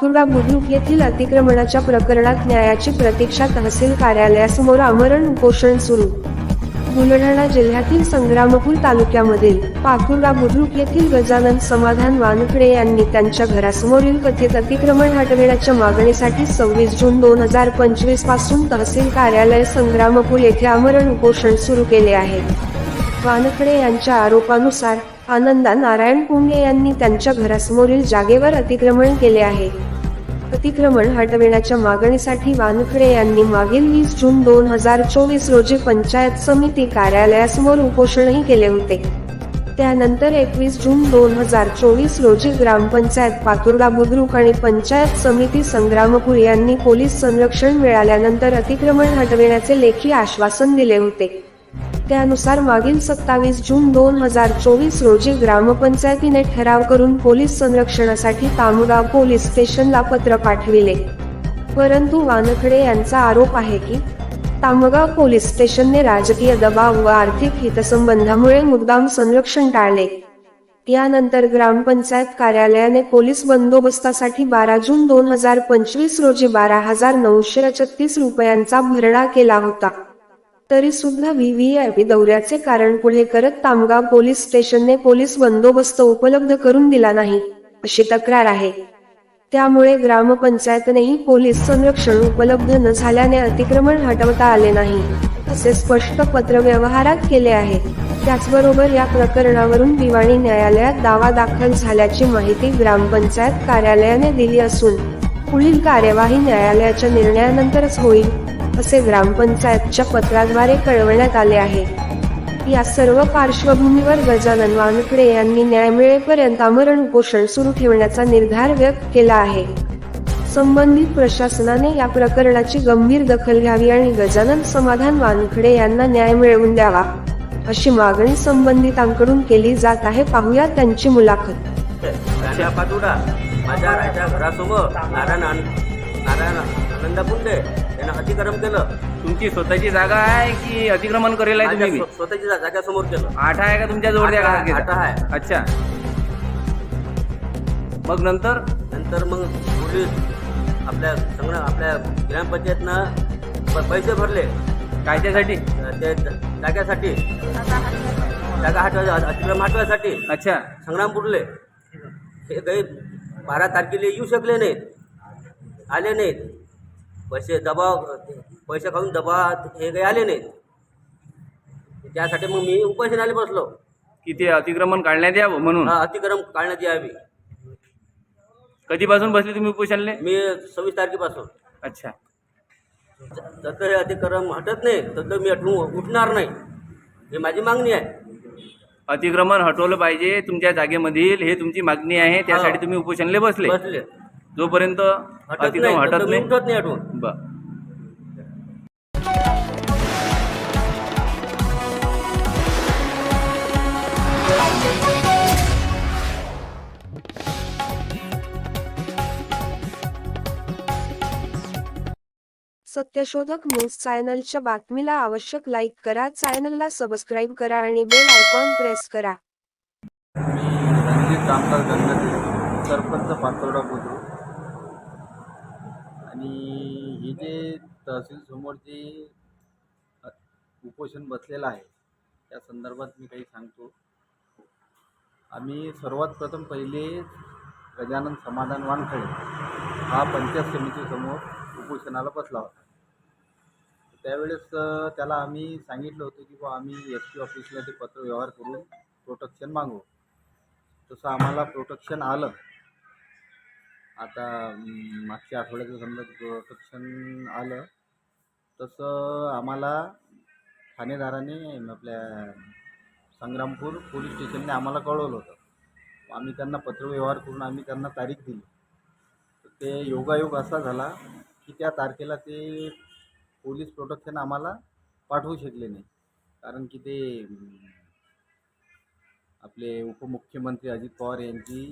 पातुर्गा बुद्रुक येथील अतिक्रमणाच्या प्रकरणात न्यायाची प्रतीक्षा तहसील कार्यालयासमोर आमरण उपोषण सुरू. बुलढाणा जिल्ह्यातील संग्रामपूर तालुक्यामधील पाकुर्डा बुद्रुक येथील गजानन समाधान वानखडे यांनी त्यांच्या घरासमोरील कथित अतिक्रमण हटविण्याच्या मागणीसाठी सव्वीस जून दोन हजार पंचवीसपासून तहसील कार्यालय संग्रामपूर येथे आमरण उपोषण सुरू केले आहे. वानखडे यांच्या आरोपानुसार आनंदा नारायण पुंगे यांनी त्यांच्या घरासमोरील जागेवर अतिक्रमण केले आहे. अतिक्रमण हटविण्याच्या मागणीसाठी वानखडे यांनी मागील वीस जून दोन हजार चोवीस रोजी पंचायत समिती कार्यालयासमोर उपोषणही केले होते. त्यानंतर एकवीस जून दोन हजार चोवीस रोजी ग्रामपंचायत पातुर्डा बुद्रुक आणि पंचायत समिती संग्रामपूर यांनी पोलीस संरक्षण मिळाल्यानंतर अतिक्रमण हटविण्याचे लेखी आश्वासन दिले होते. त्यानुसार मागील सत्तावीस जून दोन हजार चोवीस रोजी ग्रामपंचायतीने ठराव करून पोलीस संरक्षणासाठी तामगाव पोलीस स्टेशनला पत्र पाठविले. परंतु वानखडे यांचा आरोप आहे की तामगाव पोलीस स्टेशनने राजकीय दबाव व आर्थिक हितसंबंधामुळे मुद्दाम संरक्षण टाळले. यानंतर ग्रामपंचायत कार्यालयाने पोलीस बंदोबस्तासाठी बारा जून दोन हजार पंचवीस रोजी बारा हजार नऊशे छत्तीस रुपयांचा भरणा केला होता. तरी सुद्धा व्हीव्हीआयपी दौऱ्याचे कारण पुढे करत तामगाव पोलीस स्टेशनने पोलीस बंदोबस्त उपलब्ध करून दिला नाही अशी तक्रार आहे. त्यामुळे ग्रामपंचायतनेही पोलीस संरक्षण उपलब्ध न झाल्याने अतिक्रमण हटवता आले नाही असे स्पष्ट पत्र व्यवहारात केले आहे. त्याचबरोबर या प्रकरणावरून दिवाणी न्यायालयात दावा दाखल झाल्याची माहिती ग्रामपंचायत कार्यालयाने दिली असून पुढील कार्यवाही न्यायालयाच्या निर्णयानंतरच होईल. असे ग्रामपंचायतच्या पत्राद्वारे कळवण्यात आले आहे. या सर्व पार्श्वभूमीवर गजानन वानखडे यांनी न्याय मिळेपर्यंत आमरण उपोषण सुरू ठेवण्याचा निर्धार व्यक्त केला आहे. संबंधित प्रशासनाने या प्रकरणाची गंभीर दखल घ्यावी आणि गजानन समाधान वानखडे यांना न्याय मिळवून द्यावा अशी मागणी संबंधितांकडून केली जात आहे. पाहूया त्यांची मुलाखत. माझ्या राजा घरासमोर नारायण नारायण आनंदा पुंडे यानं अतिक्रम केलं. तुमची स्वतःची जागा आहे की अतिक्रमण करेल आहे तुम्ही? स्व- स्वतःची जा- जागेसमोर केलं. आठ आहे का तुमच्या जवळ त्या आठ आहे, जागेचा? आठ आहे. अच्छा. मग नंतर? नंतर मग पोलीस आपल्या संगणक आपल्या ग्रामपंचायतनं प- पैसे भरले. कायद्यासाठी? अं, ते ज- जागेसाठी जागा हटवायच्या अतिक्रम हटवायसाठी. अच्छा. संग्रामपूरले हे काही बारा तारखेला येऊ शकले नाहीत. आले नाहीत. पैसे दबाव पैसे खाऊन दबाव हे काही आले नाहीत. त्यासाठी मग मी उपोषणाला बसलो. की ते अतिक्रमण काढण्यात यावं म्हणून? हा अतिक्रम काढण्यात यावी. कधीपासून बसले तुम्ही उपोषणले? मी सव्वीस तारखेपासून. अच्छा. जर हे अतिक्रम हटत नाही तर मी हटवून उठणार नाही. ही माझी मागणी आहे. अतिक्रमण हटवलं पाहिजे तुमच्या जागेमधील हे तुमची मागणी आहे त्यासाठी. तुम्ही उपोषणले बसले. बसले. जोपर्यंत हटत अतिक्रम नाही हटत नाही. हटवून बर. सत्यशोधक न्यूज चॅनलच्या बातमीला आवश्यक लाईक करा चॅनलला सबस्क्राईब करा आणि बेल आयकॉन प्रेस करा. मी रणजित रामदास गंगाते सरपंच पातोडा बुद्रुक. आणि हे जे तहसीलसमोर जे उपोषण बसलेलं आहे त्या संदर्भात मी काही सांगतो. आम्ही सर्वात प्रथम पहिले गजानन समाधान वानखडे हा पंचायत समितीसमोर उपोषणाला बसला होता. त्यावेळेस त्याला आम्ही सांगितलं होतं की बा आम्ही एस पी ऑफिसला ते पत्र व्यवहार करून प्रोटेक्शन मागू तसं आम्हाला प्रोटेक्शन आलं. आता मागच्या आठवड्याचं समजा प्रोटेक्शन आलं तसं आम्हाला ठाणेदाराने आपल्या संग्रामपूर पोलीस स्टेशनने आम्हाला कळवलं होतं. आम्ही त्यांना पत्रव्यवहार करून आम्ही त्यांना तारीख दिली. तर ते योगायोग असा झाला की त्या तारखेला ते पोलीस प्रोटेक्शन आम्हाला पाठवू शकले नाही. कारण की ते आपले उपमुख्यमंत्री अजित पवार यांची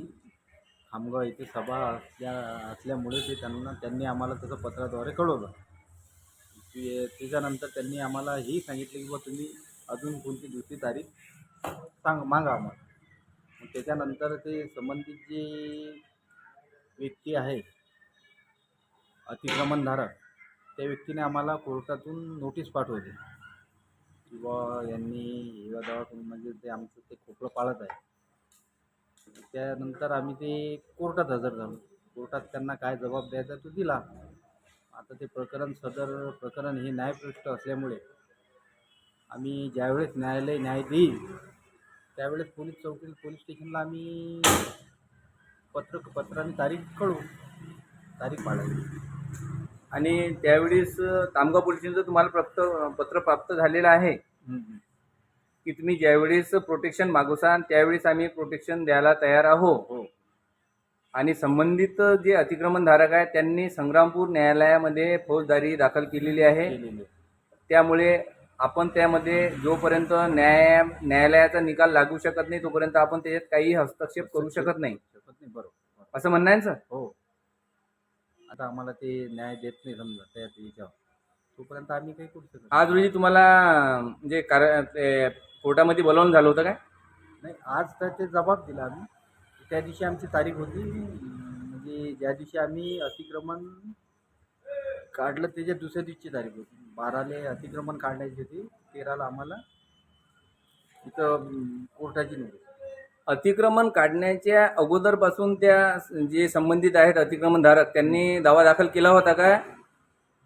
खामगाव येथे सभा असल्या असल्यामुळे ते त्यांना त्यांनी आम्हाला तसं पत्राद्वारे कळवलं. ते त्याच्यानंतर त्यांनी आम्हाला हेही सांगितलं की बा तुम्ही अजून कोणती दुसरी तारीख सांग मागा आम्हाला. मग त्याच्यानंतर ते संबंधित जे व्यक्ती आहे अतिक्रमणधारक त्या व्यक्तीने आम्हाला कोर्टातून नोटीस पाठवली. की यांनी हिवा म्हणजे ते आमचं ते खोकलं पाळत आहे. त्यानंतर आम्ही ते कोर्टात हजर झालो. कोर्टात त्यांना काय जबाब द्यायचा तो दिला. आता ते प्रकरण सदर प्रकरण हे न्यायपृष्ठ असल्यामुळे आम्ही ज्यावेळेस न्यायालय न्याय देईल त्यावेळेस पोलीस चौकी पोलीस स्टेशनला आम्ही पत्र पत्राने तारीख कळवू तारीख पाडायची आणि त्यावेळेस तामगाव पोलिसांचं तुम्हाला प्राप्त पत्र प्राप्त झालेलं आहे. की तुम्ही ज्यावेळेस प्रोटेक्शन मागवसाल त्यावेळेस आम्ही प्रोटेक्शन द्यायला तयार आहो हो. आणि संबंधित जे अतिक्रमणधारक आहे त्यांनी संग्रामपूर न्यायालयामध्ये फौजदारी दाखल केलेली आहे. केलेले त्यामुळे आपण त्यामध्ये जोपर्यंत न्याय न्यायालयाचा निकाल लागू शकत नाही तोपर्यंत आपण त्याच्यात काही हस्तक्षेप करू शकत नाही. शकत नाही बरोबर. असं म्हणणं आहे ना सर? हो. आता आम्हाला ते न्याय देत नाही समजा त्या याच्यावर. तोपर्यंत आम्ही काही करू शकत नाही. आज रोजी तुम्हाला म्हणजे कार ते कोर्टामध्ये बोलावून झालं होतं काय? नाही आज तर ते जबाब दिला आम्ही. त्या दिवशी आमची तारीख होती. म्हणजे ज्या दिवशी आम्ही अतिक्रमण काढलं त्याच्या दुसऱ्या दिवशीची तारीख होती. बाराले अतिक्रमण काढण्याची होती तेराला आम्हाला इथं अं, कोर्टाची नोटीस अतिक्रमण काढण्याच्या अगोदरपासून त्या जे संबंधित आहेत अतिक्रमणधारक त्यांनी दावा दाखल केला होता काय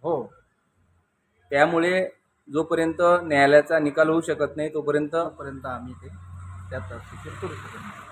हो. त्यामुळे जोपर्यंत न्यायालयाचा निकाल होऊ शकत नाही तोपर्यंत पर्यंत आम्ही ते त्यात करू शकत नाही.